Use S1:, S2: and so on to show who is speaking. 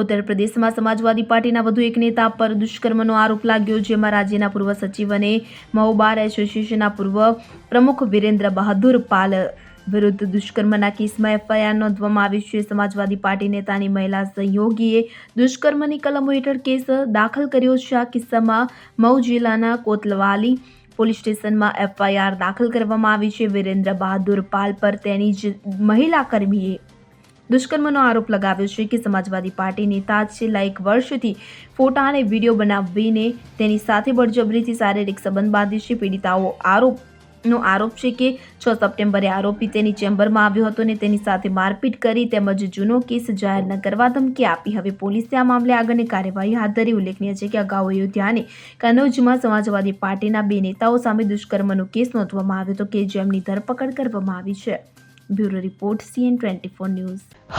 S1: ઉત્તર પ્રદેશમાં સમાજવાદી પાર્ટીના વધુ એક નેતા પર દુષ્કર્મનો આરોપ લાગ્યો, જેમાં રાજ્યના પૂર્વ સચિવ અને મહુ બાર એસોસિએશનના પૂર્વ પ્રમુખ વિરેન્દ્ર બહાદુર પાલ વિરુદ્ધ દુષ્કર્મના કેસમાં એફઆઈઆર નોંધવામાં આવી છે. સમાજવાદી પાર્ટી નેતાની મહિલા સહયોગીએ દુષ્કર્મની કલમો હેઠળ કેસ દાખલ કર્યો છે. આ કિસ્સામાં મઉ જિલ્લાના કોતલવાલી પોલીસ સ્ટેશનમાં એફઆઈઆર દાખલ કરવામાં આવી છે. વિરેન્દ્ર બહાદુર પાલ પર તેની જ મહિલા કર્મીએ દુષ્કર્મનો આરોપ લગાવ્યો છે કે સમાજવાદી પાર્ટી નેતા છેલ્લા એક વર્ષથી ફોટા અને વીડિયો બનાવીને તેની સાથે બળજબરીથી શારીરિક સંબંધ બાંધી છે. પીડિતાઓ આરોપનો આરોપ છે કે છ સપ્ટેમ્બરે આરોપી તેની ચેમ્બરમાં આવ્યો હતો અને તેની સાથે મારપીટ કરી તેમજ જૂનો કેસ જાહેર ન કરવા ધમકી આપી. હવે પોલીસે આ મામલે આગળની કાર્યવાહી હાથ ધરી. ઉલ્લેખનીય છે કે અગાઉ અયોધ્યાને કનૌજમાં સમાજવાદી પાર્ટીના બે નેતાઓ સામે દુષ્કર્મનો કેસ નોંધવામાં આવ્યો હતો કે જેમની ધરપકડ કરવામાં આવી છે. Bureau report CN twenty four news.